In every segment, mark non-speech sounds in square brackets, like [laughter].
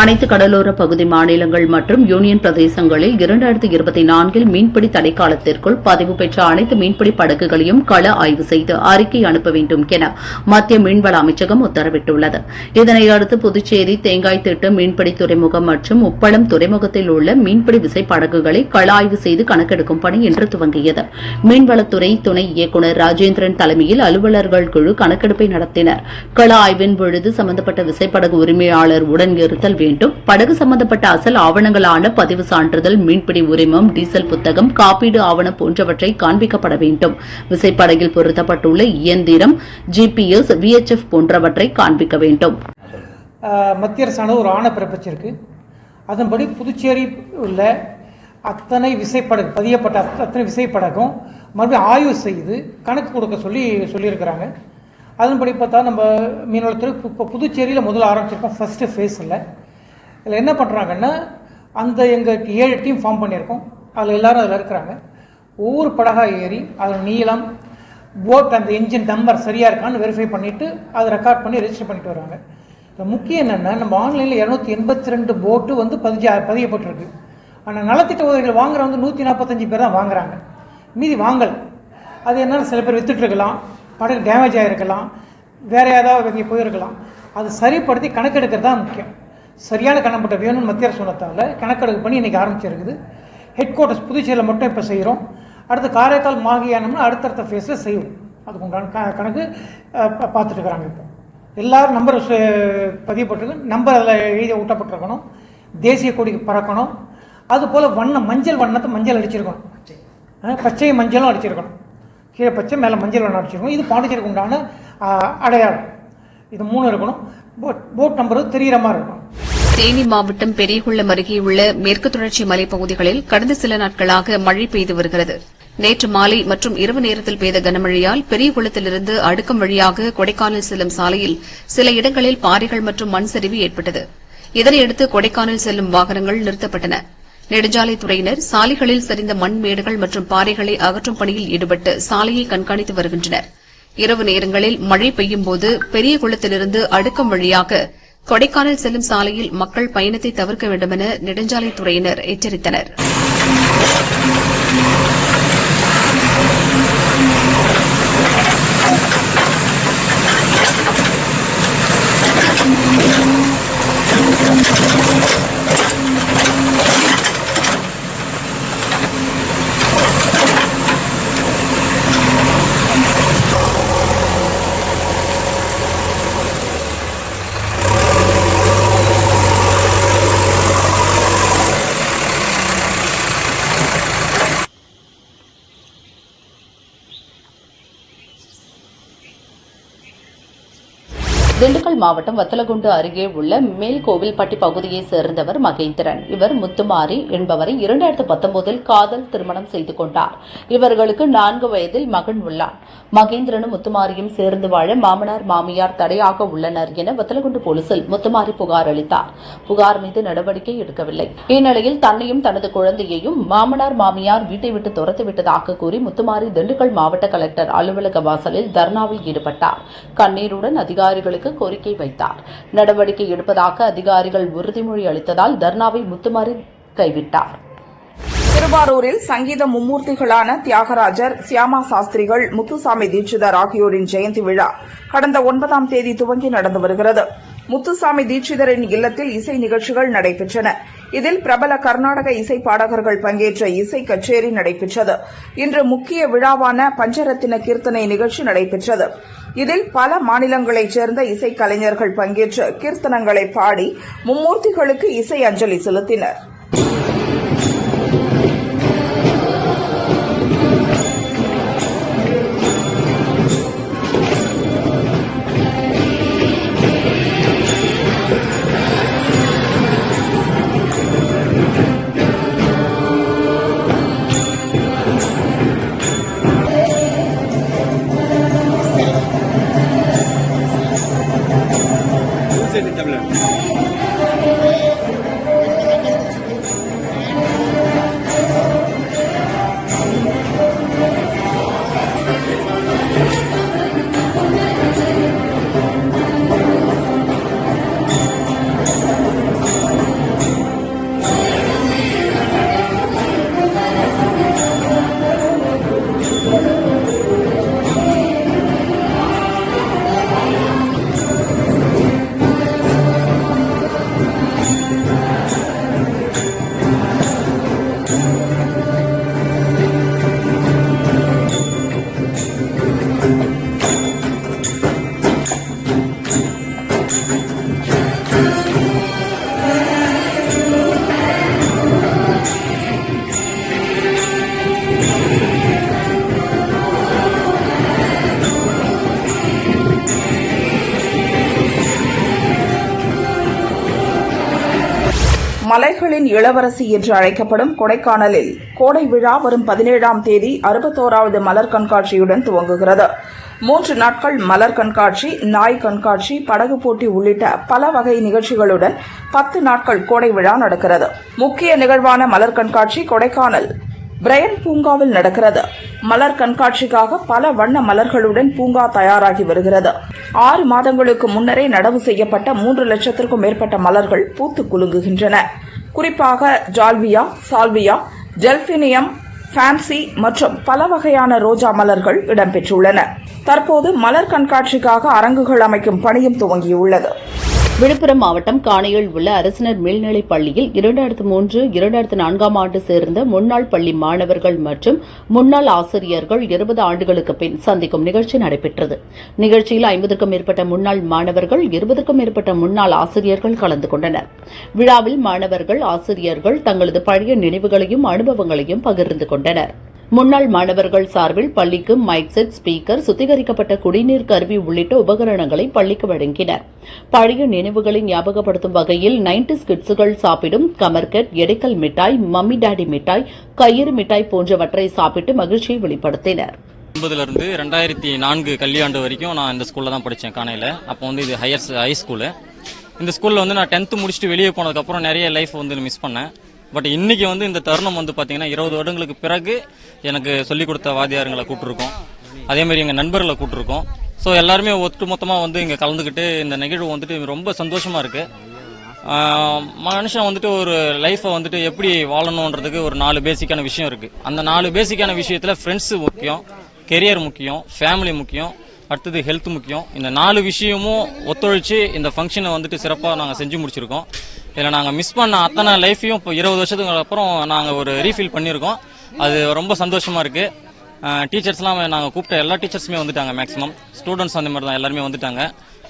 அனைத்து கடலோர பகுதி மாநிலங்கள் மற்றும் யூனியன் பிரதேசங்களில் இரண்டாயிரத்தி இருபத்தி நான்கில் மீன்பிடி தடைக்காலத்திற்குள் பதிவு பெற்ற அனைத்து மீன்பிடி படகுகளையும் கள ஆய்வு செய்து அறிக்கை அனுப்ப வேண்டும் என மத்திய மீன்வள அமைச்சகம் உத்தரவிட்டுள்ளது. இதனையடுத்து புதுச்சேரி தேங்காய் திட்டு மீன்பிடி துறைமுகம் மற்றும் உப்பளம் துறைமுகத்தில் உள்ள மீன்பிடி விசைப்படகுகளை கள ஆய்வு செய்து கணக்கெடுக்கும் பணி இன்று துவங்கியது. மீன்வளத்துறை துணை இயக்குநர் ராஜேந்திரன் தலைமையில் அலுவலர்கள் குழு கணக்கெடுப்பை நடத்தினர். கள ஆய்வின் பொழுது சம்பந்தப்பட்ட விசைப்படகு உரிமையாளர் உடன் இருத்தல் வேண்டும். படகு சம்பந்தப்பட்ட அசல் ஆவணங்களான பதிவு சான்றிதழ் மீன்பிடி உரிமம் டீசல் புத்தகம் காப்பீடு ஆவணம் போன்றவற்றை காண்பிக்கப்பட வேண்டும். விசைப்படகில் பொருத்தப்பட்டுள்ள இயந்திரம் ஜிபிஎஸ் விஎச்எஃப் போன்றவற்றை காண்பிக்க வேண்டும். மத்திய அரசானது ஒரு ஆணை பிறப்பிச்சிருக்கு. அதன்படி புதுச்சேரி உள்ள அத்தனை விசைப்படகு பதியப்பட்ட அத்தனை விசைப்படகும் மறுபடியும் ஆய்வு செய்து கணக்கு கொடுக்க சொல்லி சொல்லியிருக்கிறாங்க. அதன்படி பார்த்தா நம்ம மீனவளத்துறை இப்போ புதுச்சேரியில் முதல்ல ஆரம்பிச்சிருக்கோம் ஃபஸ்ட்டு ஃபேஸில் இதில் என்ன பண்ணுறாங்கன்னா அந்த எங்கள் ஏழு டீம் ஃபார்ம் பண்ணியிருக்கோம். அதில் எல்லாரும் அதில் இருக்கிறாங்க. ஒவ்வொரு படகா ஏறி அதில் நீளம் போட் அந்த என்ஜின் நம்பர் சரியாக இருக்கான்னு வெரிஃபை பண்ணிவிட்டு அதை ரெக்கார்ட் பண்ணி ரெஜிஸ்டர் பண்ணிட்டு வராங்க இதில் முக்கியம் என்னென்னா நம்ம ஆன்லைனில் இரநூத்தி எண்பத்தி ரெண்டு போட்டு வந்து பதிஞ்சு பதியப்பட்டிருக்கு. ஆனால் நலத்திட்ட உதவிகள் வாங்குற வந்து நூற்றி நாற்பத்தஞ்சு பேர் தான் வாங்குறாங்க. மீதி வாங்கல். அது என்னென்னா சில பேர் வித்துட்ருக்கலாம் படகு டேமேஜ் ஆகிருக்கலாம் வேறு ஏதாவது போயிருக்கலாம். அது சரிப்படுத்தி கணக்கெடுக்கிறது தான் முக்கியம். சரியான கணப்பட்ட வேணும்னு மத்திய அரசு சொன்னதால் கணக்கெடுப்பு பண்ணி இன்றைக்கி ஆரம்பிச்சிருக்குது. ஹெட் குவார்ட்டர்ஸ் புதுச்சேரியில் மட்டும் இப்போ செய்கிறோம் அடுத்து காரைக்கால் மாகியானம்னா அடுத்தடுத்த ஃபேஸில் செய்வோம். அதுக்கு உண்டான க- கணக்கு பா- பார்த்துட்டு இருக்கிறாங்க இப்போ. எல்லாரும் நம்பர் பதியப்பட்டிருக்கு நம்பர் அதில் எழுதி ஊட்டப்பட்டிருக்கணும். தேசிய கொடிக்கு பறக்கணும். அதுபோல் வண்ணம் மஞ்சள் வண்ணத்தை மஞ்சள் அடிச்சிருக்கணும். பச்சை மஞ்சளும் அடிச்சிருக்கணும். கீழே பச்சை மேலே மஞ்சள் வண்ணம் அடிச்சிருக்கணும். இது பாண்டிச்சேரிக்கு உண்டான அடையாளம். இது மூணு இருக்கணும். போட் போட் நம்பர் தெரிகிற மாதிரி இருக்கணும். தேனி மாவட்டம் பெரியகுளம் அருகேயுள்ள மேற்கு தொடர்ச்சி மலைப்பகுதிகளில் கடந்த சில நாட்களாக மழை பெய்து வருகிறது. நேற்று மாலை மற்றும் இரவு நேரத்தில் பெய்த கனமழையால் பெரியகுளத்திலிருந்து அடுக்கம் வழியாக கொடைக்கானல் செல்லும் சாலையில் சில இடங்களில் பாறைகள் மற்றும் மண் சரிவு ஏற்பட்டது. இதனையடுத்து கொடைக்கானல் செல்லும் வாகனங்கள் நிறுத்தப்பட்டன. நெடுஞ்சாலைத்துறையினர் சாலைகளில் சரிந்த மண் மேடுகள் மற்றும் பாறைகளை அகற்றும் பணியில் ஈடுபட்டு சாலையை கண்காணித்து வருகின்றனர். இரவு நேரங்களில் மழை பெய்யும்போது பெரிய குளத்திலிருந்து அடுக்கம் வழியாக கொடைக்கானல் செல்லும் சாலையில் மக்கள் பயணத்தை தவிர்க்க வேண்டுமென நெடுஞ்சாலைத்துறையினர் எச்சரித்தனர். திண்டுக்கல் மாவட்டம் வத்தலகுண்டு அருகே உள்ள மேல்கோவில்பட்டி பகுதியை சேர்ந்தவர் மகேந்திரன். இவர் முத்துமாரி என்பவரை இரண்டாயிரத்து பத்தொன்பதில் காதல் திருமணம் செய்து கொண்டார். இவர்களுக்கு நான்கு வயதில் மகன் உள்ளான் மகேந்திரனும் முத்துமாரியும் சேர்ந்து வாழ மாமனார் மாமியார் தடையாக உள்ளனர் என வத்தலகுண்டு போலீசில் முத்துமாரி புகார் அளித்தார். புகார் மீது நடவடிக்கை எடுக்கவில்லை. இந்நிலையில் தன்னையும் தனது குழந்தையையும் மாமனார் மாமியார் வீட்டை விட்டு துரத்துவிட்டதாக கூறி முத்துமாரி திண்டுக்கல் மாவட்ட கலெக்டர் அலுவலக வாசலில் தர்ணாவில் ஈடுபட்டார். கண்ணீருடன் அதிகாரிகளுக்கு கோரிக்கை வைத்தார். நடவடிக்கை எடுப்பதாக அதிகாரிகள் உறுதிமொழி அளித்ததால் தர்ணாவை முத்துமாரி கைவிட்டார். திருவாரூரில் சங்கீத மும்மூர்த்திகளான தியாகராஜர் சியாமா சாஸ்திரிகள் முத்துசாமி தீட்சிதர் ஆகியோரின் ஜெயந்தி விழா கடந்த ஒன்பதாம் தேதி துவங்கி நடந்து வருகிறது. முத்துசாமி தீட்சிதரின் இல்லத்தில் இசை நிகழ்ச்சிகள் நடைபெற்றன. இதில் பிரபல கர்நாடக இசை பாடகர்கள் பங்கேற்ற இசை கச்சேரி நடைபெற்றது. இன்று முக்கிய விழாவான பஞ்சரத்தின கீர்த்தனை நிகழ்ச்சி நடைபெற்றது. இதில் பல மாநிலங்களைச் சேர்ந்த இசைக்கலைஞர்கள் பங்கேற்று கீர்த்தனங்களை பாடி மும்மூர்த்திகளுக்கு இசை அஞ்சலி செலுத்தினர். இளவரசி என்று அழைக்கப்படும் கொடைக்கானலில் கோடை விழா வரும் பதினேழாம் தேதி அறுபத்தோராவது மலர் கண்காட்சியுடன் துவங்குகிறது. மூன்று நாட்கள் மலர் கண்காட்சி நாய் கண்காட்சி படகு போட்டி உள்ளிட்ட பல வகை நிகழ்ச்சிகளுடன் பத்து நாட்கள் கோடை விழா நடக்கிறது. முக்கிய நிகழ்வான மலர் கண்காட்சி கொடைக்கானல். பிரையன் பூங்காவில் நடக்கிறது. மலர் கண்காட்சிக்காக பல வண்ண மலர்களுடன் பூங்கா தயாராகி வருகிறது. ஆறு மாதங்களுக்கு முன்னரே நடவு செய்யப்பட்ட மூன்று லட்சத்திற்கும் மேற்பட்ட மலர்கள் பூத்து குலுங்குகின்றன. குறிப்பாக ஜால்வியா சால்வியா டெல்பினியம் ஃபேன்சி மற்றும் பல வகையான ரோஜா மலர்கள் இடம்பெற்றுள்ளன. தற்போது மலர் கண்காட்சிக்காக அரங்குகள் அமைக்கும் பணியும் துவங்கியுள்ளது. விழுப்புரம் மாவட்டம் காணையில் உள்ள அரசினர் மேல்நிலைப் பள்ளியில் இரண்டாயிரத்து மூன்று இரண்டாயிரத்து நான்காம் ஆண்டு சேர்ந்த முன்னாள் பள்ளி மாணவர்கள் மற்றும் முன்னாள் ஆசிரியர்கள் இருபது ஆண்டுகளுக்கு பின் சந்திக்கும் நிகழ்ச்சி நடைபெற்றது. நிகழ்ச்சியில் ஐம்பதுக்கும் மேற்பட்ட முன்னாள் மாணவர்கள் இருபதுக்கும் மேற்பட்ட முன்னாள் ஆசிரியர்கள் கலந்து கொண்டனர். விழாவில் மாணவர்கள் ஆசிரியர்கள் தங்களது பழைய நினைவுகளையும் அனுபவங்களையும் பகிர்ந்து கொண்டனர். முன்னாள் மாணவர்கள் சார்பில் பள்ளிக்கு மைக் செட் ஸ்பீக்கர் சுத்திகரிக்கப்பட்ட குடிநீர் கருவி உள்ளிட்ட உபகரணங்களை பள்ளிக்கு வழங்கினர். பழைய நினைவுகளை ஞாபகப்படுத்தும் வகையில் நைன்டி ஸ்கிட்ஸுகள் சாப்பிடும் கமர்கட் எடைக்கல் மிட்டாய் மம்மி டாடி மிட்டாய் கயிறு மிட்டாய் போன்றவற்றை சாப்பிட்டு மகிழ்ச்சியை வெளிப்படுத்தினர். ஒன்பதுலேருந்து ரெண்டாயிரத்தி நான்கு கல்வியாண்டு வரைக்கும் நான் இந்த ஸ்கூல்ல தான் படித்தேன் காணையில் அப்போ வந்து இது ஹையர் ஹை ஸ்கூலு இந்த ஸ்கூல்ல வந்து நான் டென்த்து முடிச்சுட்டு வெளியே போனதுக்கப்புறம் நிறைய லைஃப் வந்து மிஸ் பண்ணேன். பட் இன்னைக்கு வந்து இந்த தருணம் வந்து பார்த்தீங்கன்னா இருபது வருடங்களுக்கு பிறகு எனக்கு சொல்லிக் கொடுத்த வாத்தியாருங்களை கூப்பிட்டுருக்கோம் அதே மாதிரி நண்பர்களை கூப்பிட்டுருக்கோம் ஸோ எல்லாருமே ஒட்டு மொத்தமாக வந்து இங்கே கலந்துக்கிட்டு இந்த நிகழ்வு வந்துட்டு ரொம்ப சந்தோஷமா இருக்கு. மனுஷன் வந்துட்டு ஒரு லைஃப்பை வந்துட்டு எப்படி வாழணுன்றதுக்கு ஒரு நாலு பேசிக்கான விஷயம் இருக்கு. அந்த நாலு பேசிக்கான விஷயத்துல ஃப்ரெண்ட்ஸு முக்கியம் கெரியர் முக்கியம் ஃபேமிலி முக்கியம் அடுத்தது ஹெல்த் முக்கியம். இந்த நாலு விஷயமும் ஒத்துழைச்சு இந்த ஃபங்க்ஷனை வந்துட்டு சிறப்பாக நாங்கள் செஞ்சு முடிச்சிருக்கோம். இதில் நாங்கள் மிஸ் பண்ண அத்தனை லைஃப்பையும் இப்போ இருபது வருஷத்துக்கு அப்புறம் நாங்கள் ஒரு ரீஃபில் பண்ணியிருக்கோம். அது ரொம்ப சந்தோஷமாக இருக்குது டீச்சர்ஸ்லாம் நாங்கள் கூப்பிட்ட எல்லா டீச்சர்ஸுமே வந்துட்டாங்க மேக்ஸிமம் ஸ்டூடெண்ட்ஸ் அந்த மாதிரி தான் எல்லாருமே வந்துட்டாங்க.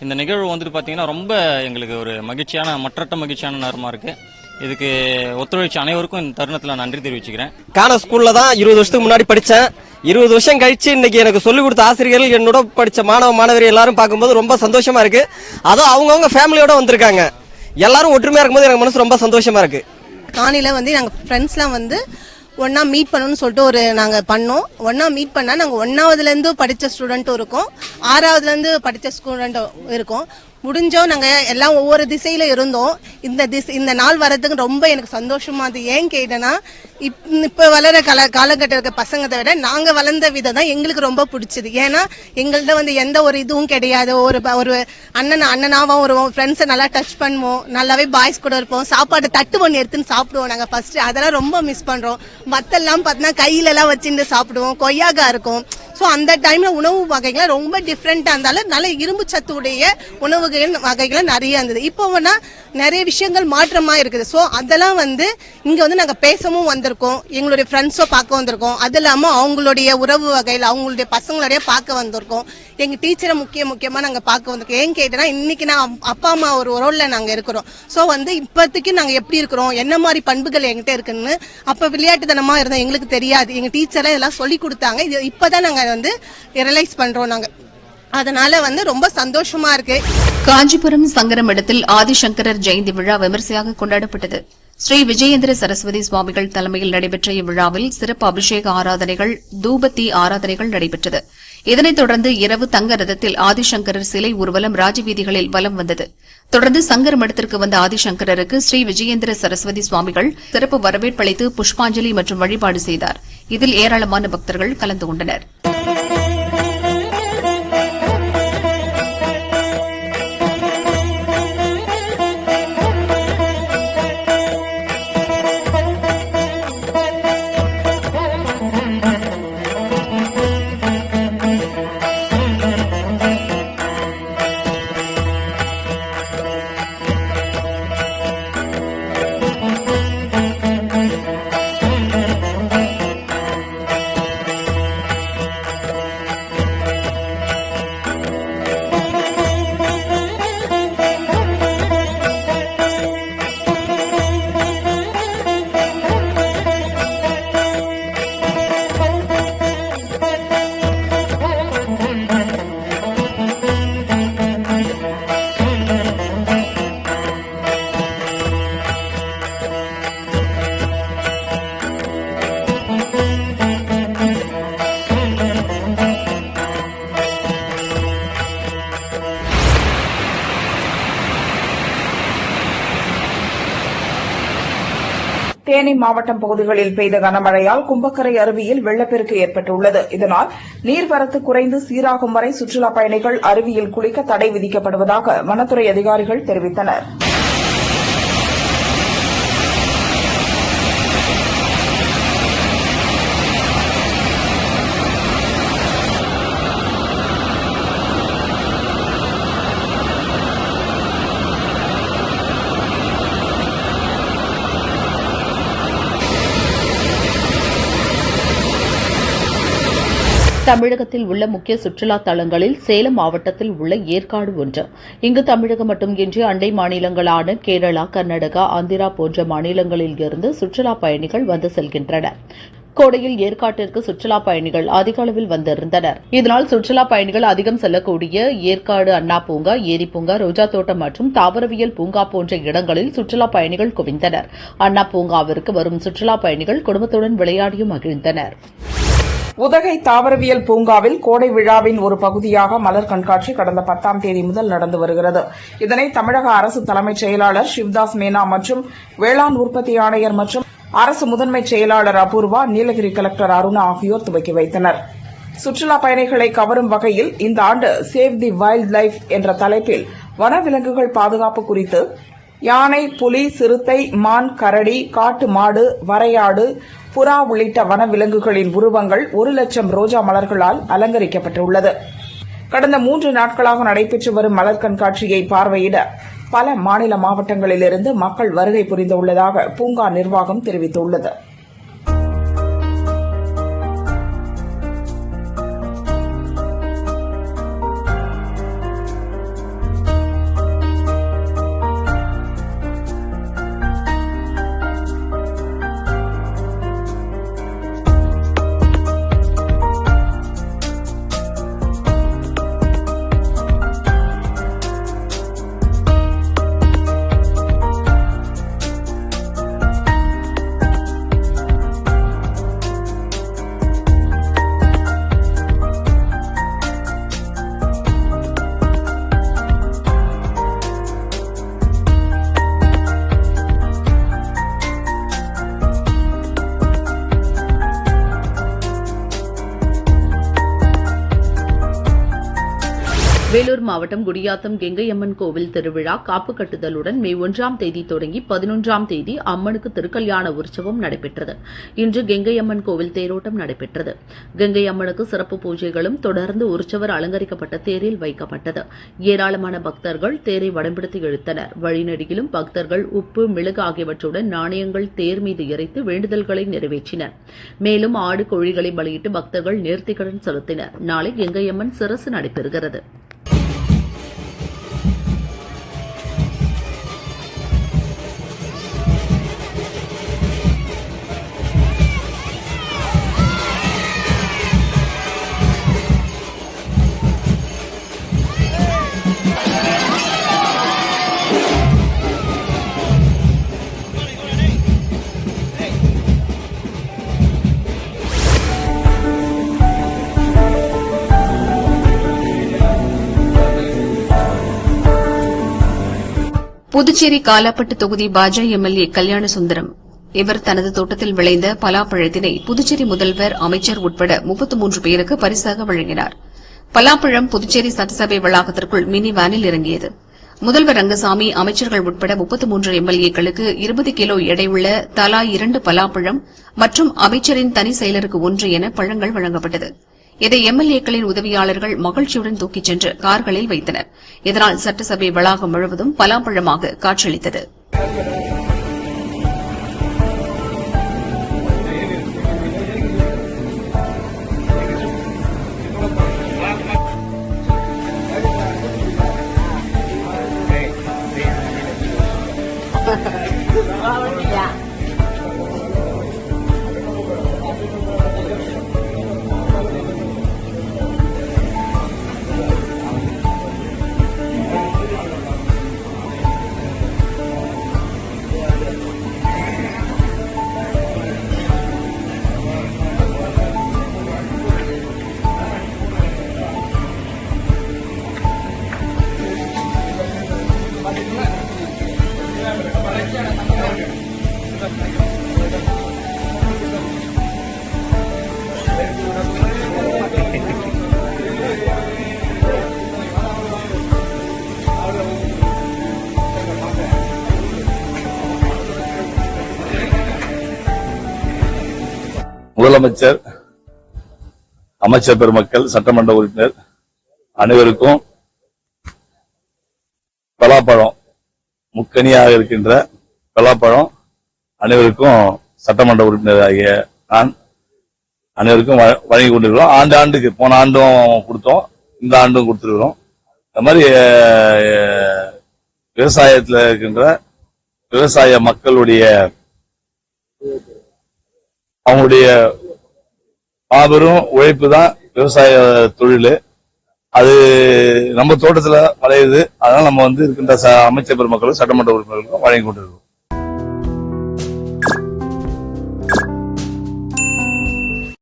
இந்த நிகழ்வு வந்துட்டு பார்த்தீங்கன்னா ரொம்ப எங்களுக்கு ஒரு மகிழ்ச்சியான மற்றட்ட மகிழ்ச்சியான நேரமாக இருக்குது இதுக்கு ஒத்துழைச்ச அனைவருக்கும் இந்த தருணத்தில் நன்றி தெரிவிச்சுக்கிறேன். கான ஸ்கூலில் தான் இருபது வருஷத்துக்கு முன்னாடி படித்தேன் இருபது வருஷம் கழிச்சு இன்னைக்கு எனக்கு சொல்லிக் கொடுத்த ஆசிரியர்கள் என்னோட படித்த மாணவ மாணவரி எல்லாரும் பார்க்கும்போது ரொம்ப சந்தோஷமா இருக்கு. அதுவும் அவங்கவுங்க ஃபேமிலியோட வந்திருக்காங்க. எல்லாரும் ஒற்றுமையா இருக்கும்போது எனக்கு மனசு ரொம்ப சந்தோஷமா இருக்கு. காணில வந்து நாங்க ஃப்ரெண்ட்ஸ்லாம் வந்து ஒன்னா மீட் பண்ணணும்னு சொல்லிட்டு ஒரு நாங்க பண்ணோம். ஒன்னா மீட் பண்ணா நாங்க ஒன்னாவதுல இருந்து படிச்ச ஸ்டூடெண்ட்டும் இருக்கோம். ஆறாவதுல இருந்து படிச்ச ஸ்டூடெண்ட்டும் இருக்கோம். முடிஞ்சோம் நாங்க எல்லாம் ஒவ்வொரு திசையில இருந்தோம். இந்த திசை இந்த நாள் வர்றதுக்கு ரொம்ப எனக்கு சந்தோஷமா அது ஏன் கேட்டேன்னா இப்- இப்ப வளர கால காலகட்ட இருக்க பசங்களை விட நாங்க வளர்ந்த விதம் தான் எங்களுக்கு ரொம்ப பிடிச்சது. ஏன்னா எங்கள்ட்ட வந்து எந்த ஒரு இதுவும் கிடையாது. ஒரு ஒரு அண்ணன் அண்ணனாவும் வருவோம் ஃப்ரெண்ட்ஸை நல்லா டச் பண்ணுவோம். நல்லாவே பாய்ஸ் கூட இருப்போம். சாப்பாடு தட்டு ஒன்று எடுத்துன்னு சாப்பிடுவோம் நாங்க ஃபர்ஸ்ட் அதெல்லாம் ரொம்ப மிஸ் பண்றோம். மத்தெல்லாம் பார்த்தோன்னா கையில எல்லாம் வச்சுட்டு சாப்பிடுவோம். கொய்யாக்கா இருக்கும். ஸோ அந்த டைம்ல உணவு வகைகள் ரொம்ப டிஃப்ரெண்ட்டாக இருந்தாலும் நல்ல இரும்பு சத்து உடைய உணவுகள் வகைகள் நிறைய இருந்தது. இப்போ வேணா நிறைய விஷயங்கள் மாற்றமாக இருக்குது. ஸோ அதெல்லாம் வந்து இங்கே வந்து நாங்கள் பேசவும் வந்திருக்கோம். எங்களுடைய ஃப்ரெண்ட்ஸோ பார்க்க வந்திருக்கோம். அது இல்லாமல் அவங்களுடைய உறவு வகையில் அவங்களுடைய பசங்களுடைய பார்க்க வந்திருக்கோம். எங்கள் டீச்சரை முக்கிய முக்கியமாக நாங்கள் பார்க்க வந்திருக்கோம். ஏன் கேட்டேன்னா இன்னைக்கு நான் அப்பா அம்மா ஒரு உறவில் நாங்கள் இருக்கிறோம். ஸோ வந்து இப்போதைக்கு நாங்கள் எப்படி இருக்கிறோம்? என்ன மாதிரி பண்புகள் எங்கிட்ட இருக்குன்னு அப்போ விளையாட்டுத்தனமாக இருந்தோம் எங்களுக்கு தெரியாது. எங்கள் டீச்சரை இதெல்லாம் சொல்லி கொடுத்தாங்க. இது இப்போ தான் நாங்கள் வந்து ரியலைஸ் பண்ணுறோம் நாங்கள் அதனால வந்து ரொம்ப சந்தோஷமா இருக்கு. காஞ்சிபுரம் சங்கரம் இடத்தில் ஆதிசங்கரர் ஜெயந்தி விழா விமர்சையாக கொண்டாடப்பட்டது. ஸ்ரீ விஜயேந்திர சரஸ்வதி சுவாமிகள் தலைமையில் நடைபெற்ற இவ்விழாவில் சிறப்பு அபிஷேக ஆராதனைகள் தூபத்தி ஆராதனைகள் நடைபெற்றது. இதனைத் தொடர்ந்து இரவு தங்க ரதத்தில் ஆதிசங்கரர் சிலை ஊர்வலம் ராஜவீதிகளில் வலம் வந்தது. தொடர்ந்து சங்கர மடத்திற்கு வந்த ஆதிசங்கரருக்கு ஸ்ரீ விஜயேந்திர சரஸ்வதி சுவாமிகள் சிறப்பு வரவேற்பளித்து புஷ்பாஞ்சலி மற்றும் வழிபாடு செய்தார். இதில் ஏராளமான பக்தர்கள் கலந்து கொண்டனா் தேனி மாவட்டம் பகுதிகளில் பெய்த கனமழையால் கும்பக்கரை அருவியில் வெள்ளப்பெருக்கு ஏற்பட்டுள்ளது. இதனால் நீர்வரத்து குறைந்து சீராகும் வரை சுற்றுலாப் பயணிகள் அருவியில் குளிக்க தடை விதிக்கப்படுவதாக வனத்துறை அதிகாரிகள் தெரிவித்தனா் தமிழகத்தில் உள்ள முக்கிய சுற்றுலா தலங்களில் சேலம் மாவட்டத்தில் உள்ள ஏற்காடு ஒன்று. இங்கு தமிழகம் மட்டுமின்றி அண்டை மாநிலங்களான கேரளா கர்நாடகா ஆந்திரா போன்ற மாநிலங்களில் இருந்து சுற்றுலா பயணிகள் வந்து செல்கின்றனர். கோடையில் ஏற்காட்டிற்கு சுற்றுலா பயணிகள் அதிக அளவில் வந்திருந்தனர். இதனால் சுற்றுலா பயணிகள் அதிகம் செல்லக்கூடிய ஏற்காடு அண்ணா பூங்கா ஏரி பூங்கா ரோஜா தோட்டம் மற்றும் தாவரவியல் பூங்கா போன்ற இடங்களில் சுற்றுலா பயணிகள் குவிந்தனர். அண்ணா பூங்காவிற்கு வரும் சுற்றுலா பயணிகள் குடும்பத்துடன் விளையாடியும் மகிழ்ந்தனர். உதகை தாவரவியல் பூங்காவில் கோடை விழாவின் ஒரு பகுதியாக மலர் கண்காட்சி கடந்த பத்தாம் தேதி முதல் நடந்து வருகிறது. இதனை தமிழக அரசு தலைமைச் செயலாளர் சிவ்தாஸ் மேனா மற்றும் வேளாண் உற்பத்தி ஆணையர் மற்றும் அரசு முதன்மை செயலாளர் அபூர்வா நீலகிரி கலெக்டர் அருணா ஆகியோர் துவக்கி வைத்தனர். சுற்றுலா பயணிகளை கவரும் வகையில் இந்த ஆண்டு சேவ் தி வைல்ட் லைஃப் என்ற தலைப்பில் வனவிலங்குகள் பாதுகாப்பு குறித்து யானை புலி சிறுத்தை மான் கரடி காட்டு மாடு வரையாடு புறா உள்ளிட்ட வனவிலங்குகளின் உருவங்கள் ஒரு லட்சம் ரோஜா மலர்களால் அலங்கரிக்கப்பட்டுள்ளது. கடந்த மூன்று நாட்களாக நடைபெற்று வரும் மலர் கண்காட்சியை பார்வையிட பல மாநில மாவட்டங்களிலிருந்து மக்கள் வருகை புரிந்துள்ளதாக பூங்கா நிர்வாகம் தெரிவித்துள்ளது. மாவட்டம் குடியாத்தம் கெங்கையம்மன் கோவில் திருவிழா காப்பு கட்டுதலுடன் மே ஒன்றாம் தேதி தொடங்கி பதினொன்றாம் தேதி அம்மனுக்கு திருக்கல்யாண உற்சவம் நடைபெற்றது. இன்று கெங்கையம்மன் கோவில் தேரோட்டம் நடைபெற்றது. கங்கை அம்மனுக்கு சிறப்பு பூஜைகளும் தொடர்ந்து உற்சவர் அலங்கரிக்கப்பட்ட தேரில் வைக்கப்பட்டது. ஏராளமான பக்தர்கள் தேரை வடம்பிடித்து இழுத்தனர். வழிநெடுகிலும் பக்தர்கள் உப்பு மிளகு ஆகியவற்றுடன் நாணயங்கள் தேர் மீது இறைத்து வேண்டுதல்களை நிறைவேற்றினர். மேலும் ஆடு கோழிகளை பலியிட்டு பக்தர்கள் நேர்த்திக்கடன் செலுத்தினர். நாளை கெங்கையம்மன் சிரசு நடைபெறுகிறது. புதுச்சேரி காலாப்பட்டு தொகுதி பாஜ எம்எல்ஏ கல்யாண சுந்தரம் இவர் தனது தோட்டத்தில் விளைந்த பலாப்பழத்தினை புதுச்சேரி முதல்வர் அமைச்சர் உட்பட முப்பத்து மூன்று பேருக்கு பரிசாக வழங்கினார். பலாப்பழம் புதுச்சேரி சட்டசபை வளாகத்திற்குள் மினி வேனில் இறங்கியது. முதல்வர் ரங்கசாமி அமைச்சர்கள் உட்பட முப்பத்து மூன்று எம்எல்ஏக்களுக்கு இருபது கிலோ எடையுள்ள தலா இரண்டு பலாப்பழம் மற்றும் அமைச்சரின் தனி செயலருக்கு ஒன்று என பழங்கள் வழங்கப்பட்டது. இதை எம்எல்ஏக்களின் உதவியாளர்கள் மகிழ்ச்சியுடன் தூக்கிச் சென்று கார்களில் வைத்தனர் இதனால் சட்டசபை வளாகம் முழுவதும் பலாப்பழமாக காட்சியளித்தது [laughs] Yeah. முதலமைச்சர் அமைச்சர் பெருமக்கள் சட்டமன்ற உறுப்பினர் அனைவருக்கும் பலாப்பழம் முக்கணியாக இருக்கின்ற பலாப்பழம் அனைவருக்கும் சட்டமன்ற உறுப்பினர் ஆகிய நான் அனைவருக்கும் வழங்கி கொண்டிருக்கிறோம். ஆண்டு ஆண்டுக்கு போன ஆண்டும் கொடுத்தோம் இந்த ஆண்டும் கொடுத்துருக்கிறோம். அது மாதிரி விவசாயத்தில் இருக்கின்ற விவசாய மக்களுடைய அவங்களுடைய மாபெரும் உழைப்பு தான் விவசாய தொழில். அது நம்ம தோட்டத்தில் வளையுது அதனால நம்ம வந்து இருக்கின்ற ச- அமைச்சர் பெருமக்களும் சட்டமன்ற உறுப்பினர்களுக்கும் வழங்கி கொண்டிருக்கோம்.